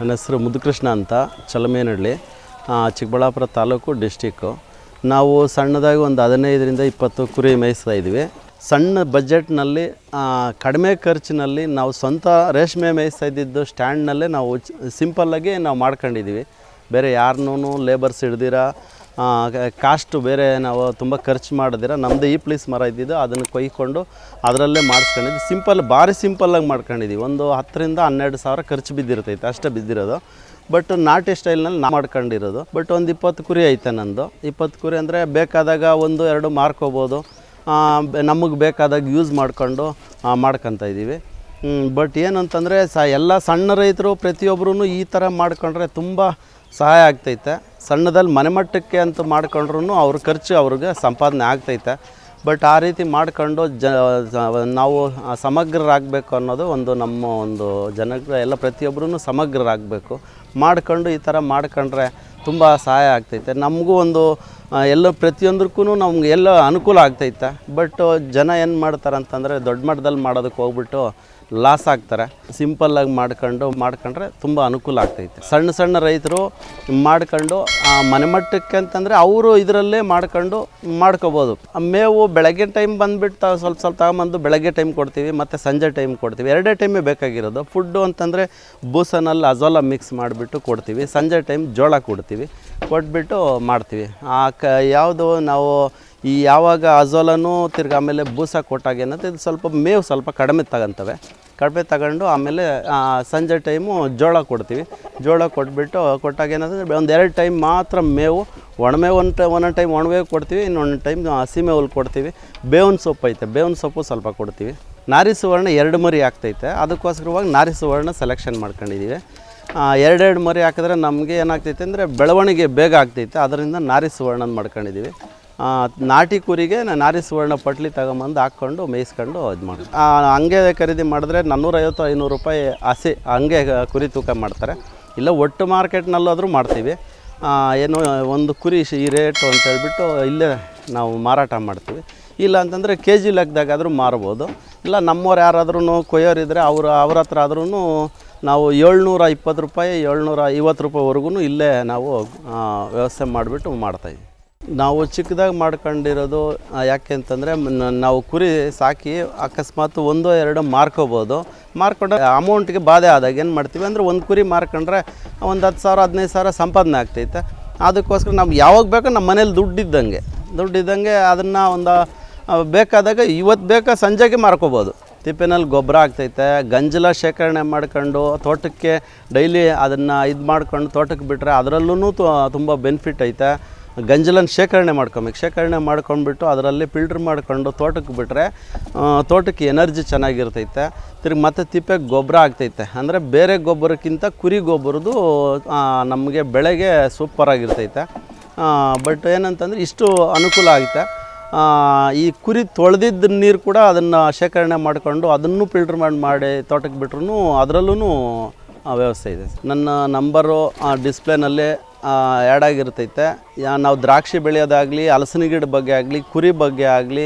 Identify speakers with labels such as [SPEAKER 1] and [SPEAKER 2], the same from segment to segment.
[SPEAKER 1] ನನ್ನ ಹೆಸರು ಮುದುಕೃಷ್ಣ ಅಂತ ಚಲಮೇನಹಳ್ಳಿ ಚಿಕ್ಕಬಳ್ಳಾಪುರ ತಾಲೂಕು ಡಿಸ್ಟಿಕ್ಕು. ನಾವು ಸಣ್ಣದಾಗಿ ಒಂದು ಹದಿನೈದರಿಂದ ಇಪ್ಪತ್ತು ಕುರಿ ಮೇಯಿಸ್ತಾ ಇದ್ವಿ ಸಣ್ಣ ಬಜೆಟ್ನಲ್ಲಿ ಕಡಿಮೆ ಖರ್ಚಿನಲ್ಲಿ ನಾವು ಸ್ವಂತ ರೇಷ್ಮೆ ಮೇಯಿಸ್ತಾ ಇದ್ದಿದ್ದು ಸ್ಟ್ಯಾಂಡ್ನಲ್ಲೇ ನಾವು ಸಿಂಪಲ್ಲಾಗಿ ನಾವು ಮಾಡ್ಕೊಂಡಿದ್ದೀವಿ. ಬೇರೆ ಯಾರನ್ನೂ ಲೇಬರ್ಸ್ ಹಿಡ್ದಿರ ಕಾಸ್ಟು ಬೇರೆ ನಾವು ತುಂಬ ಖರ್ಚು ಮಾಡಿದಿರ ನಮ್ಮದು ಈ ಪ್ಲೀಸ್ ಮರ ಇದ್ದಿದ್ದು ಅದನ್ನು ಕೊಯ್ಕೊಂಡು ಅದರಲ್ಲೇ ಮಾಡಿಸ್ಕೊಂಡಿದ್ದು ಸಿಂಪಲ್ ಭಾರಿ ಸಿಂಪಲ್ಲಾಗಿ ಮಾಡ್ಕೊಂಡಿದ್ದೀವಿ ಒಂದು ಹತ್ತರಿಂದ ಹನ್ನೆರಡು ಸಾವಿರ ಖರ್ಚು ಬಿದ್ದಿರ್ತೈತೆ, ಅಷ್ಟೇ ಬಿದ್ದಿರೋದು. ಬಟ್ ನಾಟಿ ಸ್ಟೈಲ್ನಲ್ಲಿ ನಾ ಮಾಡ್ಕೊಂಡಿರೋದು. ಬಟ್ ಒಂದು ಇಪ್ಪತ್ತು ಕುರಿ ಐತೆ ನಂದು. ಇಪ್ಪತ್ತು ಕುರಿ ಅಂದರೆ ಬೇಕಾದಾಗ ಒಂದು, ಎರಡು ಮಾರ್ಕೋಬೋದು ನಮಗೆ ಬೇಕಾದಾಗ ಯೂಸ್ ಮಾಡ್ಕೊಂಡು ಮಾಡ್ಕೊತ ಇದ್ದೀವಿ ಬಟ್ ಏನಂತಂದರೆ ಸ ಎಲ್ಲ ಸಣ್ಣ ರೈತರು ಪ್ರತಿಯೊಬ್ಬರೂ ಈ ಥರ ಮಾಡ್ಕೊಂಡ್ರೆ ತುಂಬ ಸಹಾಯ ಆಗ್ತೈತೆ. ಸಣ್ಣದಲ್ಲಿ ಮನೆಮಟ್ಟಕ್ಕೆ ಅಂತ ಮಾಡ್ಕೊಂಡ್ರೂ ಅವ್ರ ಖರ್ಚು ಅವ್ರಿಗೆ ಸಂಪಾದನೆ ಆಗ್ತೈತೆ. ಬಟ್ ಆ ರೀತಿ ಮಾಡ್ಕೊಂಡು ಜ ನಾವು ಸಮಗ್ರರಾಗಬೇಕು ಅನ್ನೋದು ಒಂದು ನಮ್ಮ ಒಂದು ಜನಗಳ ಎಲ್ಲ ಪ್ರತಿಯೊಬ್ಬರೂ ಸಮಗ್ರರಾಗಬೇಕು. ಮಾಡ್ಕೊಂಡು ಈ ಥರ ಮಾಡ್ಕೊಂಡ್ರೆ ತುಂಬ ಸಹಾಯ ಆಗ್ತೈತೆ. ನಮಗೂ ಒಂದು ಎಲ್ಲ ಪ್ರತಿಯೊಂದಕ್ಕೂ ನಮ್ಗೆ ಎಲ್ಲ ಅನುಕೂಲ ಆಗ್ತೈತೆ. ಬಟ್ ಜನ ಏನು ಮಾಡ್ತಾರೆ ಅಂತಂದರೆ ದೊಡ್ಡ ಮಟ್ಟದಲ್ಲಿ ಮಾಡೋದಕ್ಕೆ ಹೋಗ್ಬಿಟ್ಟು ಲಾಸ್ ಆಗ್ತಾರೆ. ಸಿಂಪಲ್ಲಾಗಿ ಮಾಡ್ಕೊಂಡು ಮಾಡ್ಕೊಂಡ್ರೆ ತುಂಬ ಅನುಕೂಲ ಆಗ್ತೈತೆ. ಸಣ್ಣ ಸಣ್ಣ ರೈತರು ಮಾಡ್ಕೊಂಡು ಆ, ಮನೆ ಮಟ್ಟಕ್ಕೆ ಅಂತಂದರೆ ಅವರು ಇದರಲ್ಲೇ ಮಾಡ್ಕೊಂಡು ಮಾಡ್ಕೋಬೋದು. ಮೇವು ಬೆಳಗ್ಗೆ ಟೈಮ್ ಬಂದುಬಿಟ್ಟು ಸ್ವಲ್ಪ ಸ್ವಲ್ಪ ತಗೊಂಬಂದು ಬೆಳಗ್ಗೆ ಟೈಮ್ ಕೊಡ್ತೀವಿ ಮತ್ತು ಸಂಜೆ ಟೈಮ್ ಕೊಡ್ತೀವಿ. ಎರಡೇ ಟೈಮೇ ಬೇಕಾಗಿರೋದು. ಫುಡ್ಡು ಅಂತಂದರೆ ಬೂಸನಲ್ಲಿ ಅಜೋಲ ಮಿಕ್ಸ್ ಮಾಡಿಬಿಟ್ಟು ಕೊಡ್ತೀವಿ. ಸಂಜೆ ಟೈಮ್ ಜೋಳ ಕೊಡ್ತೀವಿ. ಕೊಟ್ಬಿಟ್ಟು ಮಾಡ್ತೀವಿ. ಆ ಕ ಯಾವುದು ನಾವು ಈ ಯಾವಾಗ ಅಜೋಲನೂ ತಿರ್ಗಿ ಆಮೇಲೆ ಬೂಸ ಕೊಟ್ಟಾಗ ಏನಂತ, ಇದು ಸ್ವಲ್ಪ ಮೇವು ಸ್ವಲ್ಪ ಕಡಿಮೆ ತಗೊಂತವೆ. ಕಡಿಮೆ ತಗೊಂಡು ಆಮೇಲೆ ಸಂಜೆ ಟೈಮು ಜೋಳ ಕೊಡ್ತೀವಿ. ಜೋಳ ಕೊಟ್ಬಿಟ್ಟು ಕೊಟ್ಟಾಗ ಏನಂದರೆ ಒಂದು ಎರಡು ಟೈಮ್ ಮಾತ್ರ ಮೇವು ಒಣಮೇವು ಒಂದು ಟೈಮ್ ಒಂದೊಂದು ಟೈಮ್ ಒಣಮೇವು ಕೊಡ್ತೀವಿ, ಇನ್ನೊಂದು ಟೈಮ್ ಹಸಿ ಮೇವಲ್ಲಿ ಕೊಡ್ತೀವಿ. ಬೇವಿನ ಸೊಪ್ಪು ಐತೆ, ಬೇವಿನ ಸೊಪ್ಪು ಸ್ವಲ್ಪ ಕೊಡ್ತೀವಿ. ನಾರಿ ಸುವರ್ಣ ಎರಡು ಮರಿ ಆಗ್ತೈತೆ. ಅದಕ್ಕೋಸ್ಕರವಾಗಿ ನಾರಿ ಸುವರ್ಣ ಸೆಲೆಕ್ಷನ್ ಮಾಡ್ಕೊಂಡಿದ್ದೀವಿ ಎರಡೆರಡು ಮರಿ ಹಾಕಿದ್ರೆ ನಮಗೆ ಏನಾಗ್ತೈತೆ ಅಂದರೆ, ಬೆಳವಣಿಗೆ ಬೇಗ ಆಗ್ತೈತೆ. ಅದರಿಂದ ನಾರಿ ಸುವರ್ಣನ ಮಾಡ್ಕೊಂಡಿದ್ದೀವಿ ನಾಟಿ ಕುರಿಗೆ ನಾನು ನಾರಿ ಸುವರ್ಣ ಪಟ್ಲಿ ತಗೊಂಬಂದು ಹಾಕ್ಕೊಂಡು ಮೇಯಿಸ್ಕೊಂಡು ಇದು ಮಾಡಿ ಹಂಗೆ ಖರೀದಿ ಮಾಡಿದ್ರೆ ನಾನ್ನೂರೈವತ್ತು, ಐನೂರು ರೂಪಾಯಿ ಹಸಿ ಹಂಗೆ ಕುರಿ ತೂಕ ಮಾಡ್ತಾರೆ. ಇಲ್ಲ ಒಟ್ಟು ಮಾರ್ಕೆಟ್ನಲ್ಲಾದರೂ ಮಾಡ್ತೀವಿ. ಏನು ಒಂದು ಕುರಿ ಈ ರೇಟು ಅಂತ ಹೇಳ್ಬಿಟ್ಟು ಇಲ್ಲೇ ನಾವು ಮಾರಾಟ ಮಾಡ್ತೀವಿ. ಇಲ್ಲ ಅಂತಂದರೆ ಕೆ ಜಿ ಲೆಕ್ಕದಾಗಾದರೂ ಮಾರ್ಬೋದು. ಇಲ್ಲ ನಮ್ಮವ್ರು ಯಾರಾದ್ರೂ ಕೊಯ್ಯೋರಿದ್ದರೆ ಅವರು, ಅವ್ರ ಹತ್ರ ಆದ್ರೂ ನಾವು ಏಳ್ನೂರ ಇಪ್ಪತ್ತು ರೂಪಾಯಿ, ಏಳ್ನೂರ ಐವತ್ತು ರೂಪಾಯಿವರೆಗೂ ಇಲ್ಲೇ ನಾವು ವ್ಯವಸ್ಥೆ ಮಾಡಿಬಿಟ್ಟು ಮಾಡ್ತಾಯಿದ್ವಿ ನಾವು ಚಿಕ್ಕದಾಗಿ ಮಾಡ್ಕೊಂಡಿರೋದು ಯಾಕೆ ಅಂತಂದರೆ ನಾವು ಕುರಿ ಸಾಕಿ ಅಕಸ್ಮಾತ್ ಒಂದೋ ಎರಡೋ ಮಾರ್ಕೋಬೋದು. ಮಾರ್ಕೊಂಡ್ರೆ ಅಮೌಂಟ್ಗೆ ಬಾಧೆ ಆದಾಗ ಏನು ಮಾಡ್ತೀವಿ ಅಂದರೆ ಒಂದು ಕುರಿ ಮಾರ್ಕೊಂಡ್ರೆ ಒಂದು ಹತ್ತು ಸಾವಿರ, ಹದಿನೈದು ಸಾವಿರ ಸಂಪಾದನೆ ಆಗ್ತೈತೆ. ಅದಕ್ಕೋಸ್ಕರ ನಮ್ಗೆ ಯಾವಾಗ ಬೇಕೋ ನಮ್ಮ ಮನೇಲಿ ದುಡ್ಡಿದ್ದಂಗೆ ದುಡ್ಡಿದ್ದಂಗೆ ಅದನ್ನು ಒಂದು ಬೇಕಾದಾಗ ಇವತ್ತು ಬೇಕಾ ಸಂಜೆಗೆ ಮಾರ್ಕೋಬೋದು. ತಿಪ್ಪಿನಲ್ಲಿ ಗೊಬ್ಬರ ಆಗ್ತೈತೆ, ಗಂಜಲ ಶೇಖರಣೆ ಮಾಡ್ಕೊಂಡು ತೋಟಕ್ಕೆ ಡೈಲಿ ಅದನ್ನು ಇದು ಮಾಡ್ಕೊಂಡು ತೋಟಕ್ಕೆ ಬಿಟ್ಟರೆ ಅದರಲ್ಲೂ ತುಂಬ ಬೆನಿಫಿಟ್ ಐತೆ. ಗಂಜಲನ ಶೇಖರಣೆ ಮಾಡ್ಕೊಬೇಕು. ಶೇಖರಣೆ ಮಾಡ್ಕೊಂಡ್ಬಿಟ್ಟು ಅದರಲ್ಲಿ ಫಿಲ್ಟ್ರ್ ಮಾಡ್ಕೊಂಡು ತೋಟಕ್ಕೆ ಬಿಟ್ಟರೆ ತೋಟಕ್ಕೆ ಎನರ್ಜಿ ಚೆನ್ನಾಗಿರ್ತೈತೆ. ತಿರ್ಗಿ ಮತ್ತೆ ತಿಪ್ಪೆಗೆ ಗೊಬ್ಬರ ಆಗ್ತೈತೆ. ಅಂದರೆ ಬೇರೆ ಗೊಬ್ಬರಕ್ಕಿಂತ ಕುರಿ ಗೊಬ್ಬರದ್ದು ನಮಗೆ ಬೆಳೆಗೆ ಸೂಪರಾಗಿರ್ತೈತೆ ಬಟ್ ಏನಂತಂದರೆ ಇಷ್ಟು ಅನುಕೂಲ ಆಗುತ್ತೆ. ಈ ಕುರಿ ತೊಳೆದಿದ್ದ ನೀರು ಕೂಡ ಅದನ್ನು ಶೇಖರಣೆ ಮಾಡಿಕೊಂಡು ಅದನ್ನು ಫಿಲ್ಟ್ರ್ ಮಾಡಿ ಮಾಡಿ ತೋಟಕ್ಕೆ ಬಿಟ್ರೂ ಅದರಲ್ಲೂ ವ್ಯವಸ್ಥೆ ಇದೆ. ನನ್ನ ನಂಬರು ಡಿಸ್ಪ್ಲೇನಲ್ಲೇ ಯಾ, ನಾವು ದ್ರಾಕ್ಷಿ ಬೆಳೆಯೋದಾಗಲಿ, ಹಲಸಿನ ಗಿಡ ಬಗ್ಗೆ ಆಗಲಿ, ಕುರಿ ಬಗ್ಗೆ ಆಗಲಿ,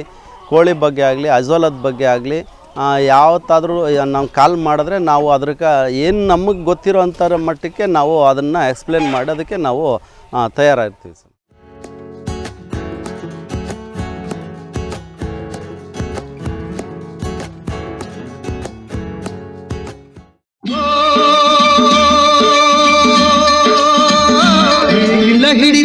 [SPEAKER 1] ಕೋಳಿ ಬಗ್ಗೆ ಆಗಲಿ ಅಜೋಲದ ಬಗ್ಗೆ ಆಗಲಿ ಯಾವತ್ತಾದರೂ ನಾವು ಕಾಲ್ ಮಾಡಿದ್ರೆ ನಾವು ಅದಕ್ಕೆ ಏನು ನಮಗೆ ಗೊತ್ತಿರೋ ಮಟ್ಟಕ್ಕೆ ನಾವು ಅದನ್ನು ಎಕ್ಸ್ಪ್ಲೇನ್ ಮಾಡೋದಕ್ಕೆ ನಾವು ತಯಾರಾಗ್ತೀವಿ ಸರ್.
[SPEAKER 2] ಇಲ್ಲ ಹಿಡಿ